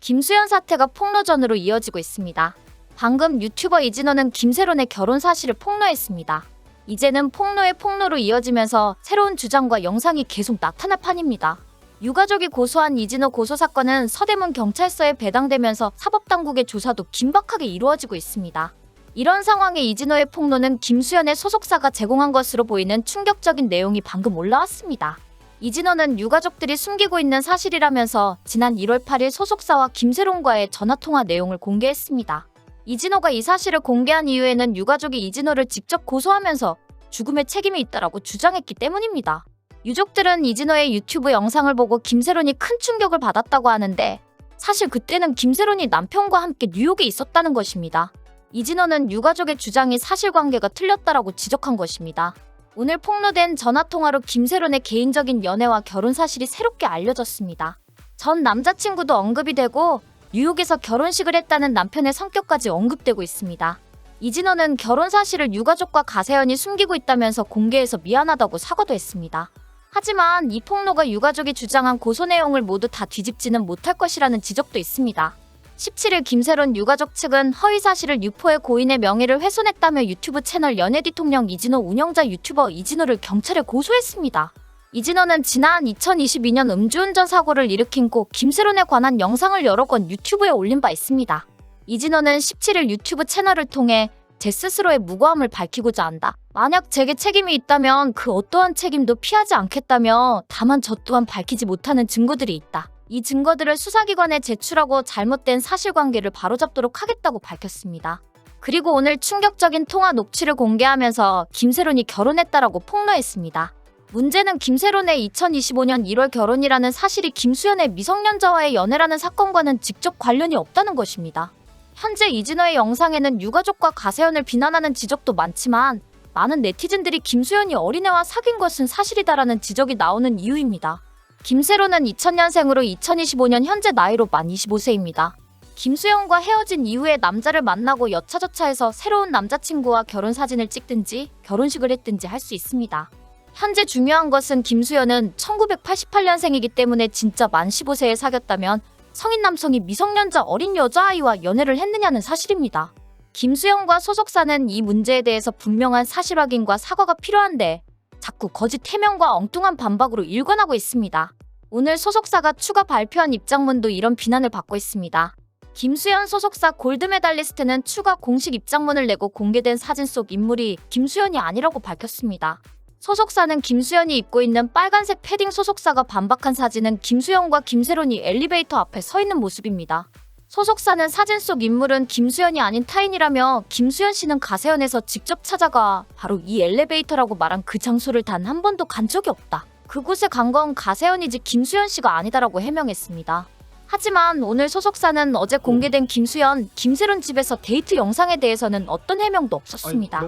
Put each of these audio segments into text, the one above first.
김수현 사태가 폭로전으로 이어지고 있습니다. 방금 유튜버 이진호는 김세론의 결혼 사실을 폭로했습니다. 이제는 폭로의 폭로로 이어지면서 새로운 주장과 영상이 계속 나타날 판입니다. 유가족이 고소한 이진호 고소 사건은 서대문 경찰서에 배당되면서 사법당국의 조사도 긴박하게 이루어지고 있습니다. 이런 상황에 이진호의 폭로는 김수현의 소속사가 제공한 것으로 보이는 충격적인 내용이 방금 올라왔습니다. 이진호는 유가족들이 숨기고 있는 사실이라면서 지난 1월 8일 소속사와 김세론과의 전화통화 내용을 공개했습니다. 이진호가 이 사실을 공개한 이유에는 유가족이 이진호를 직접 고소하면서 죽음의 책임이 있다라고 주장했기 때문입니다. 유족들은 이진호의 유튜브 영상을 보고 김세론이 큰 충격을 받았다고 하는데 사실 그때는 김세론이 남편과 함께 뉴욕에 있었다는 것입니다. 이진호는 유가족의 주장이 사실관계가 틀렸다라고 지적한 것입니다. 오늘 폭로된 전화통화로 김세론의 개인적인 연애와 결혼 사실이 새롭게 알려졌습니다. 전 남자친구도 언급이 되고 뉴욕에서 결혼식을 했다는 남편의 성격까지 언급되고 있습니다. 이진호는 결혼 사실을 유가족과 가세연이 숨기고 있다면서 공개해서 미안하다고 사과도 했습니다. 하지만 이 폭로가 유가족이 주장한 고소 내용을 모두 다 뒤집지는 못할 것이라는 지적도 있습니다. 17일 김세론 유가족 측은 허위 사실을 유포해 고인의 명예를 훼손했다며 유튜브 채널 연예 대통령 이진호 운영자 유튜버 이진호를 경찰에 고소했습니다. 이진호는 지난 2022년 음주운전 사고를 일으킨 고 김세론에 관한 영상을 여러 건 유튜브에 올린 바 있습니다. 이진호는 17일 유튜브 채널을 통해 제 스스로의 무고함을 밝히고자 한다. 만약 제게 책임이 있다면 그 어떠한 책임도 피하지 않겠다며 다만 저 또한 밝히지 못하는 증거들이 있다. 이 증거들을 수사기관에 제출하고 잘못된 사실관계를 바로잡도록 하겠다고 밝혔습니다. 그리고 오늘 충격적인 통화 녹취를 공개하면서 김세론이 결혼했다라고 폭로했습니다. 문제는 김세론의 2025년 1월 결혼이라는 사실이 김수현의 미성년자와의 연애라는 사건과는 직접 관련이 없다는 것입니다. 현재 이진호의 영상에는 유가족과 가세연을 비난하는 지적도 많지만 많은 네티즌들이 김수현이 어린애와 사귄 것은 사실이다라는 지적이 나오는 이유입니다. 김세로는 2000년생으로 2025년 현재 나이로 만 25세입니다. 김수현과 헤어진 이후에 남자를 만나고 여차저차해서 새로운 남자친구와 결혼 사진을 찍든지 결혼식을 했든지 할 수 있습니다. 현재 중요한 것은 김수현은 1988년생이기 때문에 진짜 만 15세에 사귀었다면 성인 남성이 미성년자 어린 여자아이와 연애를 했느냐는 사실입니다. 김수현과 소속사는 이 문제에 대해서 분명한 사실 확인과 사과가 필요한데 자꾸 거짓 해명과 엉뚱한 반박으로 일관하고 있습니다. 오늘 소속사가 추가 발표한 입장문도 이런 비난을 받고 있습니다. 김수현 소속사 골드메달리스트는 추가 공식 입장문을 내고 공개된 사진 속 인물이 김수현이 아니라고 밝혔습니다. 소속사는 김수현이 입고 있는 빨간색 패딩 소속사가 반박한 사진은 김수현과 김세론이 엘리베이터 앞에 서 있는 모습입니다. 소속사는 사진 속 인물은 김수현이 아닌 타인이라며 김수현 씨는 가세연에서 직접 찾아가 바로 이 엘리베이터라고 말한 그 장소를 단 한 번도 간 적이 없다. 그곳에 간 건 가세연이지 김수현 씨가 아니다라고 해명했습니다. 하지만 오늘 소속사는 어제 공개된 김수현, 김세론 집에서 데이트 영상에 대해서는 어떤 해명도 없었습니다.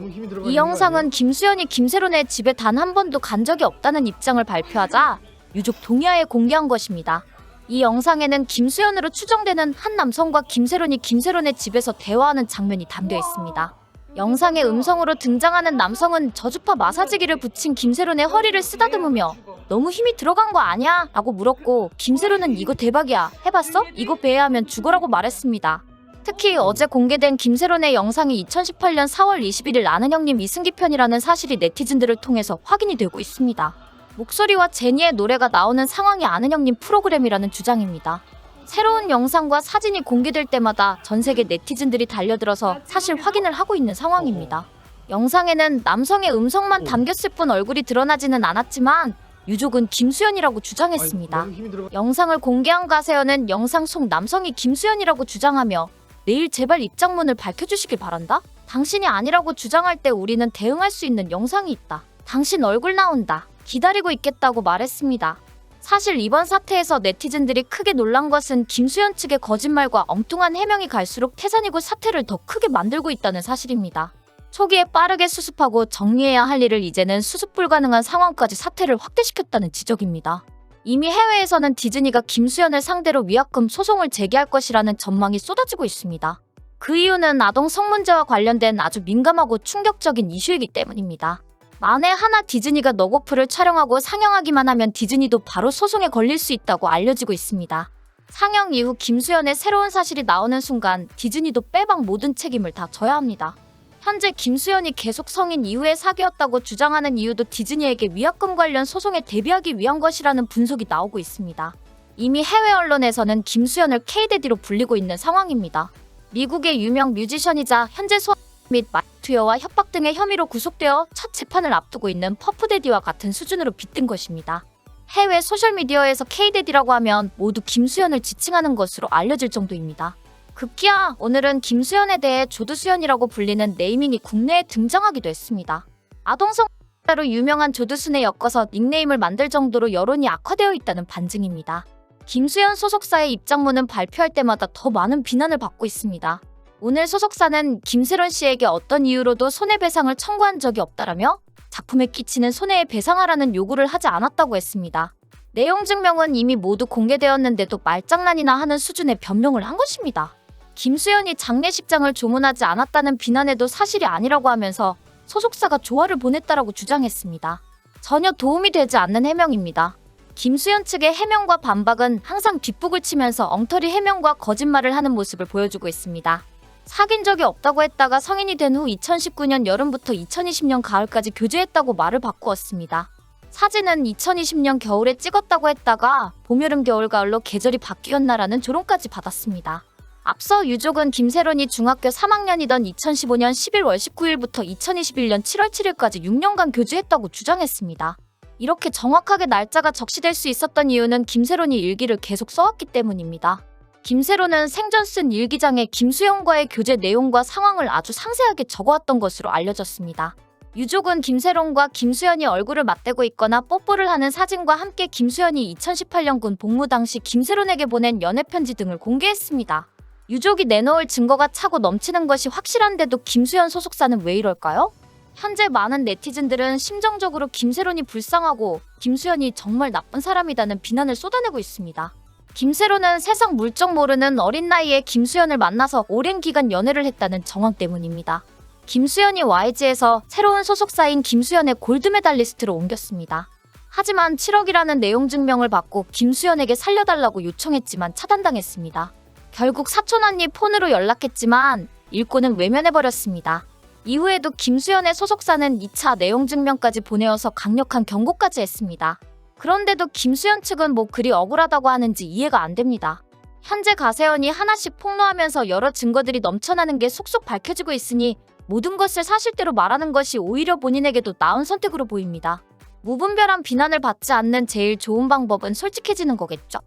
이 영상은 김수현이 김세론의 집에 단 한 번도 간 적이 없다는 입장을 발표하자 유족 동의하에 공개한 것입니다. 이 영상에는 김수현으로 추정되는 한 남성과 김세론이 김세론의 집에서 대화하는 장면이 담겨 있습니다. 영상의 음성으로 등장하는 남성은 저주파 마사지기를 붙인 김세론의 허리를 쓰다듬으며 너무 힘이 들어간 거 아니야? 라고 물었고 김세론은 이거 대박이야. 해봤어? 이거 배회하면 죽어라고 말했습니다. 특히 어제 공개된 김세론의 영상이 2018년 4월 21일 아는 형님 이승기 편이라는 사실이 네티즌들을 통해서 확인이 되고 있습니다. 목소리와 제니의 노래가 나오는 상황이 아는 형님 프로그램이라는 주장입니다. 새로운 영상과 사진이 공개될 때마다 전 세계 네티즌들이 달려들어서 사실 확인을 하고 있는 상황입니다. 영상에는 남성의 음성만 담겼을 뿐 얼굴이 드러나지는 않았지만 유족은 김수현이라고 주장했습니다. 영상을 공개한 가세연은 영상 속 남성이 김수현이라고 주장하며 내일 제발 입장문을 밝혀주시길 바란다. 당신이 아니라고 주장할 때 우리는 대응할 수 있는 영상이 있다. 당신 얼굴 나온다. 기다리고 있겠다고 말했습니다. 사실 이번 사태에서 네티즌들이 크게 놀란 것은 김수현 측의 거짓말과 엉뚱한 해명이 갈수록 태산이고 사태를 더 크게 만들고 있다는 사실입니다. 초기에 빠르게 수습하고 정리해야 할 일을 이제는 수습 불가능한 상황까지 사태를 확대시켰다는 지적입니다. 이미 해외에서는 디즈니가 김수현을 상대로 위약금 소송을 제기할 것이라는 전망이 쏟아지고 있습니다. 그 이유는 아동 성문제와 관련된 아주 민감하고 충격적인 이슈이기 때문입니다. 만에 하나 디즈니가 너고프를 촬영하고 상영하기만 하면 디즈니도 바로 소송에 걸릴 수 있다고 알려지고 있습니다. 상영 이후 김수현의 새로운 사실이 나오는 순간 디즈니도 빼박 모든 책임을 다 져야 합니다. 현재 김수현이 계속 성인 이후에 사귀었다고 주장하는 이유도 디즈니에게 위약금 관련 소송에 대비하기 위한 것이라는 분석이 나오고 있습니다. 이미 해외 언론에서는 김수현을 K데디로 불리고 있는 상황입니다. 미국의 유명 뮤지션이자 현재 소 및 마투여와 협박 등의 혐의로 구속되어 첫 재판을 앞두고 있는 퍼프데디와 같은 수준으로 빗든 것입니다. 해외 소셜미디어에서 K데디라고 하면 모두 김수현을 지칭하는 것으로 알려질 정도입니다. 급기야 오늘은 김수현에 대해 조두수현이라고 불리는 네이밍이 국내에 등장하기도 했습니다. 아동성로 유명한 조두순에 엮어서 닉네임을 만들 정도로 여론이 악화되어 있다는 반증입니다. 김수현 소속사의 입장문은 발표할 때마다 더 많은 비난을 받고 있습니다. 오늘 소속사는 김세론 씨에게 어떤 이유로도 손해배상을 청구한 적이 없다라며 작품에 끼치는 손해에 배상하라는 요구를 하지 않았다고 했습니다. 내용 증명은 이미 모두 공개되었는데도 말장난이나 하는 수준의 변명을 한 것입니다. 김수현이 장례식장을 조문하지 않았다는 비난에도 사실이 아니라고 하면서 소속사가 조화를 보냈다라고 주장했습니다. 전혀 도움이 되지 않는 해명입니다. 김수현 측의 해명과 반박은 항상 뒷북을 치면서 엉터리 해명과 거짓말을 하는 모습을 보여주고 있습니다. 사귄 적이 없다고 했다가 성인이 된 후 2019년 여름부터 2020년 가을까지 교제했다고 말을 바꾸었습니다. 사진은 2020년 겨울에 찍었다고 했다가 봄, 여름, 겨울, 가을로 계절이 바뀌었나라는 조롱까지 받았습니다. 앞서 유족은 김세론이 중학교 3학년이던 2015년 11월 19일부터 2021년 7월 7일까지 6년간 교제했다고 주장했습니다. 이렇게 정확하게 날짜가 적시될 수 있었던 이유는 김세론이 일기를 계속 써왔기 때문입니다. 김세론은 생전 쓴 일기장에 김수영과의 교제 내용과 상황을 아주 상세하게 적어왔던 것으로 알려졌습니다. 유족은 김세론과 김수현이 얼굴을 맞대고 있거나 뽀뽀를 하는 사진과 함께 김수현이 2018년 군 복무 당시 김세론에게 보낸 연애 편지 등을 공개했습니다. 유족이 내놓을 증거가 차고 넘치는 것이 확실한데도 김수현 소속사는 왜 이럴까요? 현재 많은 네티즌들은 심정적으로 김세론이 불쌍하고 김수현이 정말 나쁜 사람이라는 비난을 쏟아내고 있습니다. 김세론은 세상 물정 모르는 어린 나이에 김수현을 만나서 오랜 기간 연애를 했다는 정황 때문입니다. 김수현이 YG에서 새로운 소속사인 김수현의 골드메달리스트로 옮겼습니다. 하지만 7억이라는 내용 증명을 받고 김수현에게 살려달라고 요청했지만 차단당했습니다. 결국 사촌 언니 폰으로 연락했지만 일꾼은 외면해버렸습니다. 이후에도 김수현의 소속사는 2차 내용 증명까지 보내어서 강력한 경고까지 했습니다. 그런데도 김수현 측은 뭐 그리 억울하다고 하는지 이해가 안 됩니다. 현재 가세현이 하나씩 폭로하면서 여러 증거들이 넘쳐나는 게 속속 밝혀지고 있으니 모든 것을 사실대로 말하는 것이 오히려 본인에게도 나은 선택으로 보입니다. 무분별한 비난을 받지 않는 제일 좋은 방법은 솔직해지는 거겠죠.